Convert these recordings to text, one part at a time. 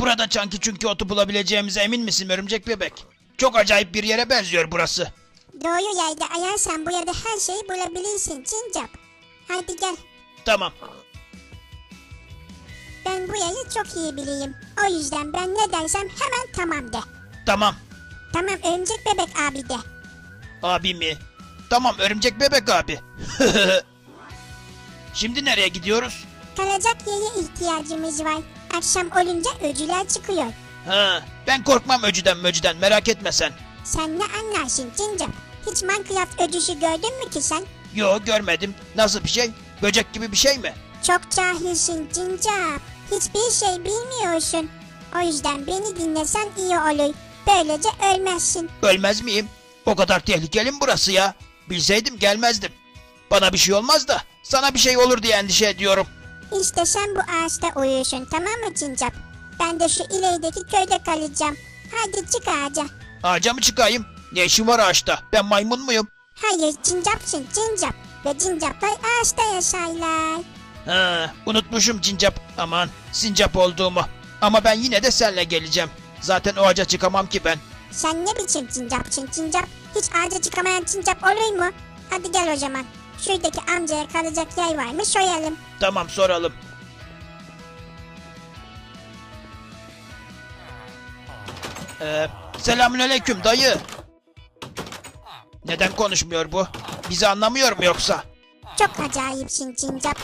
Burada çanki çünkü otu bulabileceğimize emin misin örümcek bebek? Çok acayip bir yere benziyor burası. Doğru yerde ayarsan bu yerde her şeyi bulabilirsin Cincap. Hadi gel. Tamam. Ben bu yeri çok iyi bileyim. O yüzden ben ne dersem hemen tamam de. Tamam. Tamam örümcek bebek abi de. Abi mi? Tamam örümcek bebek abi. Şimdi nereye gidiyoruz? Kalacak yere ihtiyacımız var. Akşam olunca öcüler çıkıyor. Ha, ben korkmam öcüden möcüden merak etme sen. Sen ne anlarsın Cincap? Hiç Minecraft öcüsü gördün mü ki sen? Yo görmedim. Nasıl bir şey? Böcek gibi bir şey mi? Çok cahilsin Cincap. Hiçbir şey bilmiyorsun. O yüzden beni dinlesen iyi olur. Böylece ölmezsin. Ölmez miyim? O kadar tehlikeli mi burası ya? Bilseydim gelmezdim. Bana bir şey olmaz da sana bir şey olur diye endişe ediyorum. İşte sen bu ağaçta uyuyorsun tamam mı Cincap? Ben de şu ilerideki köyde kalacağım. Hadi çık ağaca. Ağaca mı çıkayım? Ne işim var ağaçta? Ben maymun muyum? Hayır cincapsın cincap. Ve cincaplar ağaçta yaşarlar. Ha, unutmuşum cincap. Aman sincap olduğumu. Ama ben yine de seninle geleceğim. Zaten o ağaca çıkamam ki ben. Sen ne biçim cincapsın cincap? Hiç ağaca çıkamayan cincap olur mu? Hadi gel o zaman. Şuradaki amcaya kalacak yer var mı soyalım. Tamam soralım. Ee, selamünaleyküm dayı. Neden konuşmuyor bu? Bizi anlamıyor mu yoksa? Çok acayipsin cincap.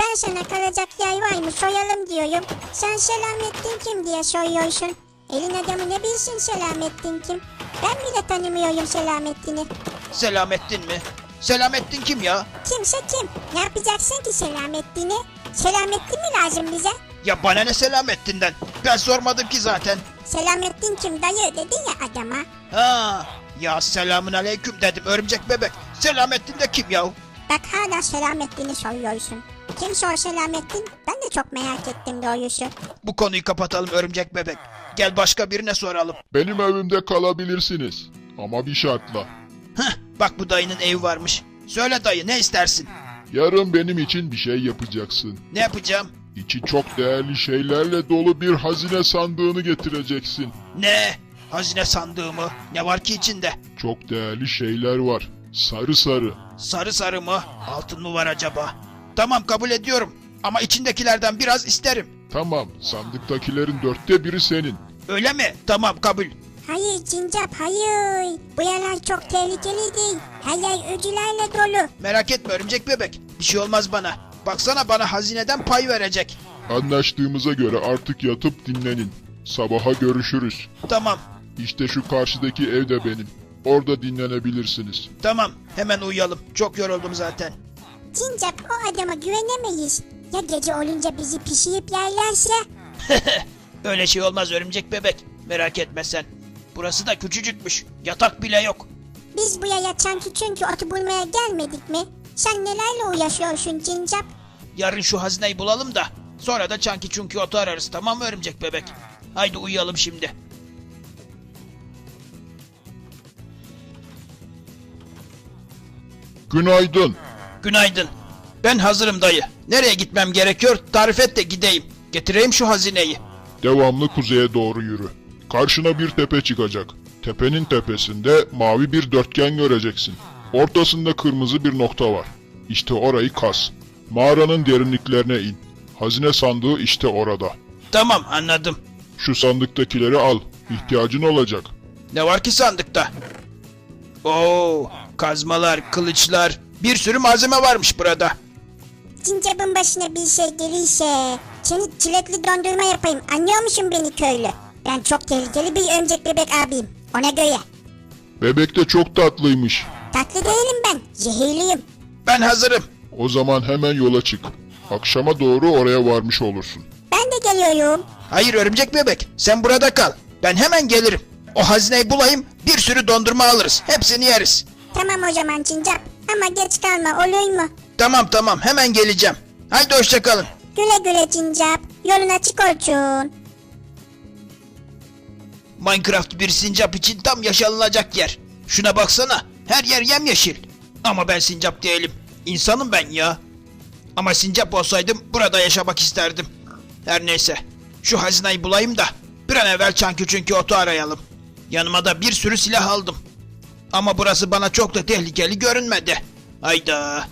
Ben sana kalacak yer var mı soyalım diyorum. Sen Selamettin kim diye soruyorsun. Elin adamı ne bilsin Selamettin kim? Ben bile tanımıyorum Selamettin'i. Selamettin mi? Selamettin kim ya? Kimse kim? Ne yapacaksın ki Selamettin'i? Selamettin mi lazım bize? Ya bana ne Selamettin'den? Ben sormadım ki zaten. Selamettin kim dayı dedin ya adama. Ha, ya selamun aleyküm dedim örümcek bebek. Selamettin de kim ya? Bak hala Selamettin'i soruyorsun. Kim sor Selamettin? Ben de çok merak ettim doğrusu. Bu konuyu kapatalım örümcek bebek. Gel başka birine soralım. Benim evimde kalabilirsiniz. Ama bir şartla. Heh, bak bu dayının evi varmış. Söyle dayı ne istersin? Yarın benim için bir şey yapacaksın. Ne yapacağım? İçi çok değerli şeylerle dolu bir hazine sandığını getireceksin. Ne? Hazine sandığı mı? Ne var ki içinde? Çok değerli şeyler var. Sarı sarı. Sarı sarı mı? Altın mı var acaba? Tamam kabul ediyorum. Ama içindekilerden biraz isterim. Tamam, sandıktakilerin dörtte biri senin. Öyle mi? Tamam kabul. Hayır Cincap hayır. Bu yerler çok tehlikeli değil. Her yer öcülerle dolu. Merak etme örümcek bebek. Bir şey olmaz bana. Baksana bana hazineden pay verecek. Anlaştığımıza göre artık yatıp dinlenin. Sabaha görüşürüz. Tamam. İşte şu karşıdaki ev de benim. Orada dinlenebilirsiniz. Tamam. Hemen uyuyalım. Çok yoruldum zaten. Cincap o adama güvenemeyiz. Ya gece olunca bizi pişirip yerlerse? Öyle şey olmaz örümcek bebek. Merak etme sen. Burası da küçücükmüş. Yatak bile yok. Biz buraya çanki çünkü otu bulmaya gelmedik mi? Sen nelerle uğraşıyorsun Cincap? Yarın şu hazineyi bulalım da sonra da çanki çünkü otu ararız tamam mı örümcek bebek? Haydi uyuyalım şimdi. Günaydın. Günaydın. Ben hazırım dayı. Nereye gitmem gerekiyor? Tarif et de gideyim. Getireyim şu hazineyi. Devamlı kuzeye doğru yürü. Karşına bir tepe çıkacak. Tepenin tepesinde mavi bir dörtgen göreceksin. Ortasında kırmızı bir nokta var. İşte orayı kaz. Mağaranın derinliklerine in. Hazine sandığı işte orada. Tamam anladım. Şu sandıktakileri al. İhtiyacın olacak. Ne var ki sandıkta? Oo, kazmalar, kılıçlar, bir sürü malzeme varmış burada. Cincap'ın başına bir şey gelirse seni çilekli dondurma yapayım. Anlıyor musun beni köylü? Ben çok tehlikeli bir örümcek bebek abiyim. Ona göre. Bebek de çok tatlıymış. Tatlı değilim ben. Zehirliyim. Ben hazırım. O zaman hemen yola çık. Akşama doğru oraya varmış olursun. Ben de geliyorum. Hayır örümcek bebek, sen burada kal. Ben hemen gelirim. O hazineyi bulayım, bir sürü dondurma alırız. Hepsini yeriz. Tamam o zaman Cincap. Ama geç kalma olur mu? Tamam tamam, hemen geleceğim. Haydi hoşça kalın. Güle güle Cincap. Yolun açık olsun. Minecraft bir sincap için tam yaşanılacak yer. Şuna baksana, her yer yemyeşil. Ama ben sincap değilim. İnsanım ben ya. Ama sincap olsaydım burada yaşamak isterdim. Her neyse, şu hazineyi bulayım da Bir an evvel Çankı çünkü otu arayalım. Yanıma da bir sürü silah aldım. Ama burası bana çok da tehlikeli görünmedi. Hayda.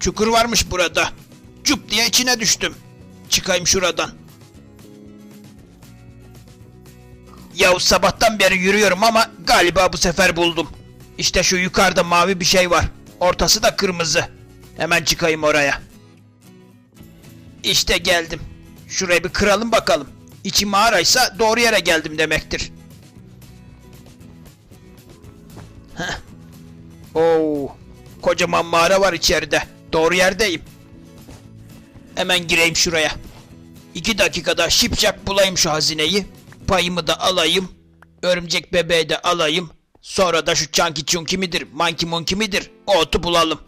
Çukur varmış burada. Cup diye içine düştüm. Çıkayım şuradan. Yahu sabahtan beri yürüyorum ama galiba bu sefer buldum. İşte şu yukarıda mavi bir şey var. Ortası da kırmızı. Hemen çıkayım oraya. İşte geldim. Şurayı bir kıralım bakalım. İçi mağaraysa doğru yere geldim demektir. Heh. Oo, kocaman mağara var içeride. Doğru yerdeyim. Hemen gireyim şuraya. İki dakikada şipşak bulayım şu hazineyi. Payımı da alayım. Örümcek bebeği de alayım. Sonra da şu Chunky Chunky midir, Monkey Monkey midir? O otu bulalım.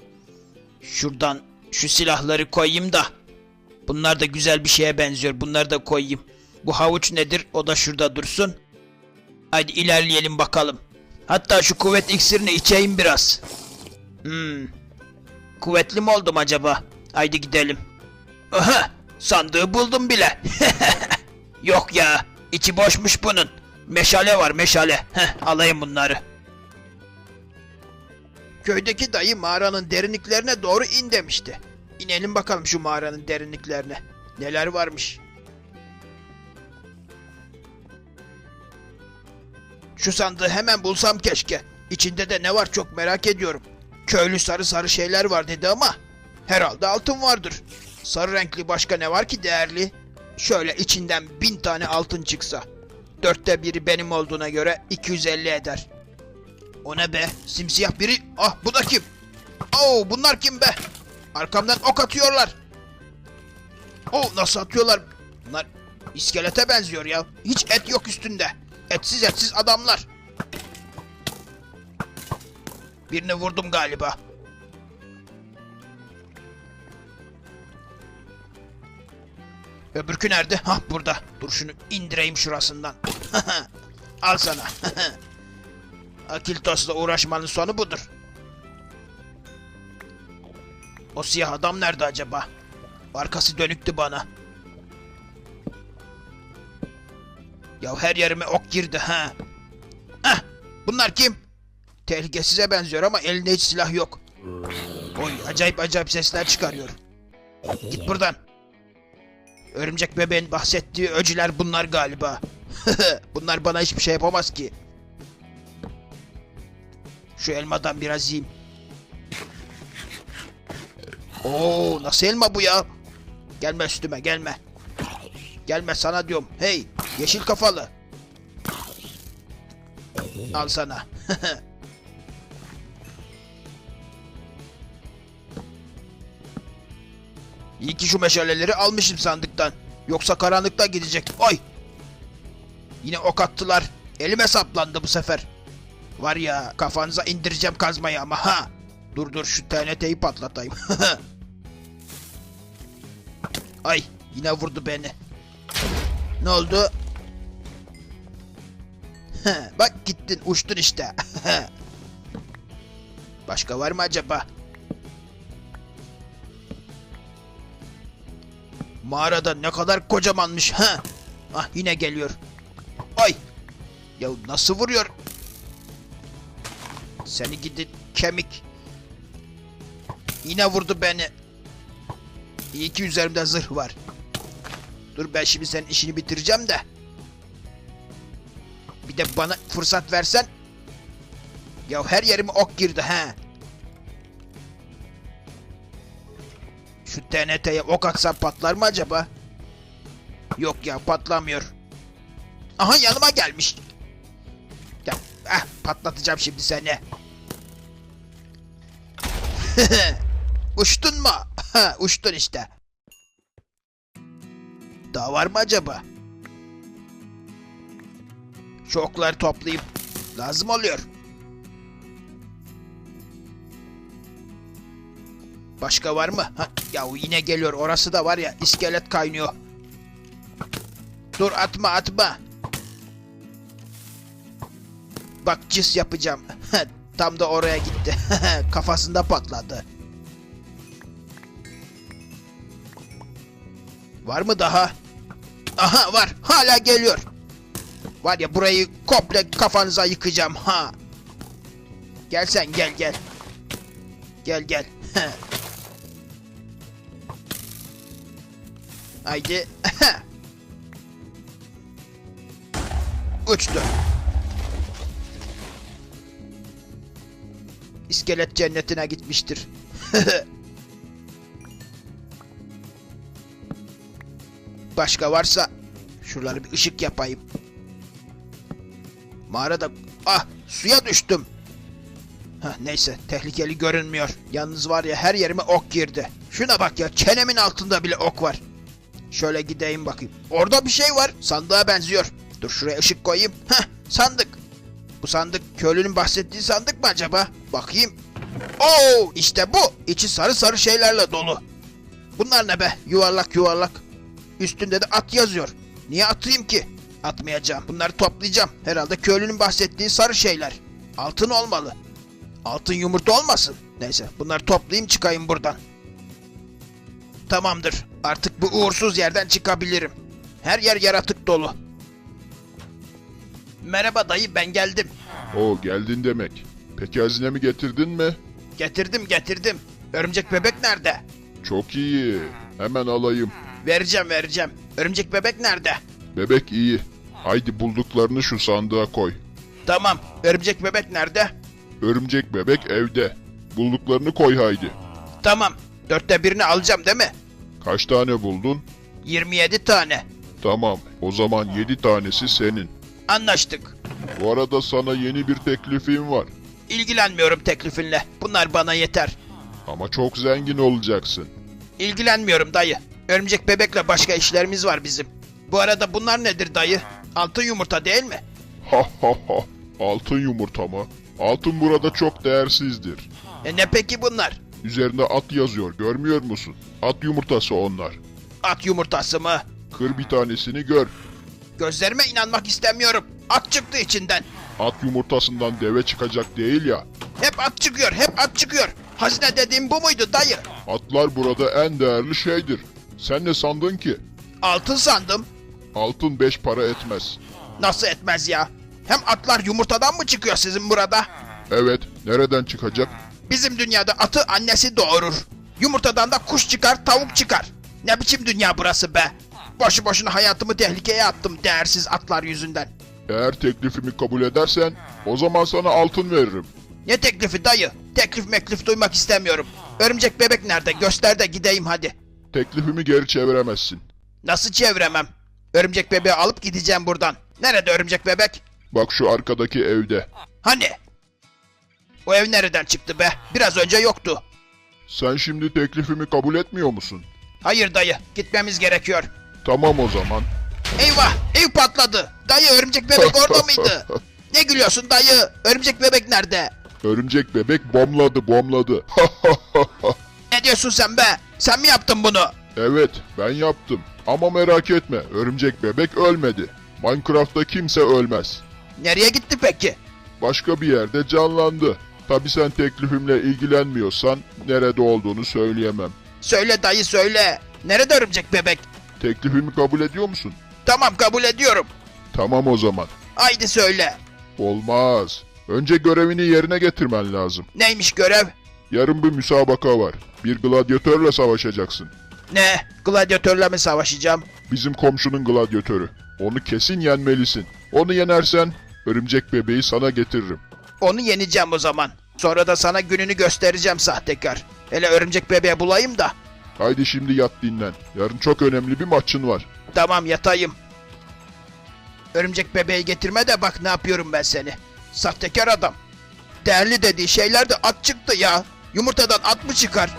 Şuradan şu silahları koyayım da. Bunlar da güzel bir şeye benziyor. Bunları da koyayım. Bu havuç nedir? O da şurada dursun. Haydi ilerleyelim bakalım. Hatta şu kuvvet iksirini içeyim biraz. Hmm. Kuvvetli mi oldum acaba? Haydi gidelim. Aha! Sandığı buldum bile. Yok ya. İçi boşmuş bunun. Meşale var meşale. Heh, alayım bunları. Köydeki dayı mağaranın derinliklerine doğru in demişti. İnelim bakalım şu mağaranın derinliklerine. Neler varmış. Şu sandığı hemen bulsam keşke. İçinde de ne var çok merak ediyorum. Köylü sarı sarı şeyler var dedi ama herhalde altın vardır. Sarı renkli başka ne var ki değerli? Şöyle içinden bin tane altın çıksa. Dörtte biri benim olduğuna göre 250 eder. O ne be? Simsiyah biri. Ah bu da kim? Oo bunlar kim be? Arkamdan ok atıyorlar. Oo nasıl atıyorlar? Bunlar iskelete benziyor ya. Hiç et yok üstünde. Etsiz etsiz adamlar. Birini vurdum galiba. Öbürkü nerede? Hah burada. Dur şunu indireyim şurasından. Al sana. Akiltos'la uğraşmanın sonu budur. O siyah adam nerede acaba? Arkası dönüktü bana. Ya her yerime ok girdi ha. Heh, bunlar kim? Tehlikesize benziyor ama elinde hiç silah yok. Oy acayip acayip sesler çıkarıyor. Git buradan. Örümcek bebeğin bahsettiği öcüler bunlar galiba. bunlar bana hiçbir şey yapamaz ki. Şu elmadan biraz yiyeyim. Oo nasıl elma bu ya? Gelme üstüme gelme. Gelme sana diyorum. Hey yeşil kafalı. Al sana. İyi ki şu meşaleleri almışım sandıktan. Yoksa karanlıkta gidecek. Oy! Yine ok attılar. Elime saplandı bu sefer. Var ya kafanıza indireceğim kazmayı ama ha. Dur dur şu TNT'yi patlatayım. Ay yine vurdu beni. Ne oldu? Bak gittin uçtun işte. Başka var mı acaba? Mağarada ne kadar kocamanmış ha. Ah yine geliyor. Ay. Ya nasıl vuruyor? Seni gidi kemik. Yine vurdu beni. İyi ki üzerimde zırh var. Dur ben şimdi senin işini bitireceğim de. Bir de bana fırsat versen. Ya her yerime ok girdi ha. TNT'ye ok atsam patlar mı acaba? Yok ya patlamıyor. Aha yanıma gelmiş. Ya, ah, patlatacağım şimdi seni. Uçtun mu? Uçtun işte. Daha var mı acaba? Şu okları toplayayım. Lazım oluyor. Başka var mı? Ha, ya yine geliyor. Orası da var ya iskelet kaynıyor. Dur atma atma. Bak cis yapacağım. Tam da oraya gitti. Kafasında patladı. Var mı daha? Aha var. Hala geliyor. Var ya burayı komple kafanıza yıkacağım ha. Gel sen gel gel. Gel gel. Haydi. Uçtu. İskelet cennetine gitmiştir. Başka varsa şuraları bir ışık yapayım. Mağarada ah suya düştüm. Hah, neyse tehlikeli görünmüyor. Yalnız var ya her yerime ok girdi. Şuna bak ya çenemin altında bile ok var. Şöyle gideyim bakayım. Orada bir şey var. Sandığa benziyor. Dur şuraya ışık koyayım. Heh sandık. Bu sandık köylünün bahsettiği sandık mı acaba? Bakayım. Oo işte bu. İçi sarı sarı şeylerle dolu. Bunlar ne be? Yuvarlak yuvarlak. Üstünde de at yazıyor. Niye atayım ki? Atmayacağım. Bunları toplayacağım. Herhalde köylünün bahsettiği sarı şeyler. Altın olmalı. Altın yumurta olmasın. Neyse bunları toplayayım çıkayım buradan. Tamamdır. Artık bu uğursuz yerden çıkabilirim. Her yer yaratık dolu. Merhaba dayı ben geldim. O geldin demek. Peki hazinemi getirdin mi? Getirdim getirdim. Örümcek bebek nerede? Çok iyi. Hemen alayım. Vereceğim vereceğim. Örümcek bebek nerede? Bebek iyi. Haydi bulduklarını şu sandığa koy. Tamam. Örümcek bebek nerede? Örümcek bebek evde. Bulduklarını koy haydi. Tamam. Dörtte birini alacağım değil mi? Kaç tane buldun? 27 tane. Tamam. O zaman 7 tanesi senin. Anlaştık. Bu arada sana yeni bir teklifim var. İlgilenmiyorum teklifinle. Bunlar bana yeter. Ama çok zengin olacaksın. İlgilenmiyorum dayı. Örümcek bebekle başka işlerimiz var bizim. Bu arada bunlar nedir dayı? Altın yumurta değil mi? Ha ha ha. Altın yumurta mı? Altın burada çok değersizdir. E ne peki bunlar? Üzerinde at yazıyor görmüyor musun? At yumurtası onlar. At yumurtası mı? Kır bir tanesini gör. Gözlerime inanmak istemiyorum. At çıktı içinden. At yumurtasından deve çıkacak değil ya. Hep at çıkıyor, hep at çıkıyor. Hazine dediğim bu muydu dayı? Atlar burada en değerli şeydir. Sen ne sandın ki? Altın sandım. Altın beş para etmez. Nasıl etmez ya? Hem atlar yumurtadan mı çıkıyor sizin burada? Evet, nereden çıkacak? Bizim dünyada atı annesi doğurur. Yumurtadan da kuş çıkar, tavuk çıkar. Ne biçim dünya burası be? Boşu boşuna hayatımı tehlikeye attım değersiz atlar yüzünden. Eğer teklifimi kabul edersen, o zaman sana altın veririm. Ne teklifi dayı? Teklif meklif duymak istemiyorum. Örümcek bebek nerede? Göster de gideyim hadi. Teklifimi geri çeviremezsin. Nasıl çeviremem? Örümcek bebeği alıp gideceğim buradan. Nerede örümcek bebek? Bak şu arkadaki evde. Hani? O ev nereden çıktı be? Biraz önce yoktu. Sen şimdi teklifimi kabul etmiyor musun? Hayır dayı, gitmemiz gerekiyor. Tamam o zaman. Eyvah, ev patladı. Dayı örümcek bebek orada mıydı? Ne gülüyorsun dayı? Örümcek bebek nerede? Örümcek bebek bomladı bomladı. Ne diyorsun sen be? Sen mi yaptın bunu? evet, ben yaptım. Ama merak etme, örümcek bebek ölmedi. Minecraft'ta kimse ölmez. Nereye gitti peki? Başka bir yerde canlandı. Tabi sen teklifimle ilgilenmiyorsan nerede olduğunu söyleyemem. Söyle dayı söyle. Nerede örümcek bebek? Teklifimi kabul ediyor musun? Tamam kabul ediyorum. Tamam o zaman. Haydi söyle. Olmaz. Önce görevini yerine getirmen lazım. Neymiş görev? Yarın bir müsabaka var. Bir gladyatörle savaşacaksın. Ne? Gladyatörle mi savaşacağım? Bizim komşunun gladyatörü. Onu kesin yenmelisin. Onu yenersen örümcek bebeği sana getiririm. Onu yeneceğim o zaman. Sonra da sana gününü göstereceğim sahtekar. Hele örümcek bebeği bulayım da. Haydi şimdi yat dinlen. Yarın çok önemli bir maçın var. Tamam yatayım. Örümcek bebeği getirme de bak ne yapıyorum ben seni. Sahtekar adam. Değerli dediği şeyler de at çıktı ya. Yumurtadan at mı çıkar?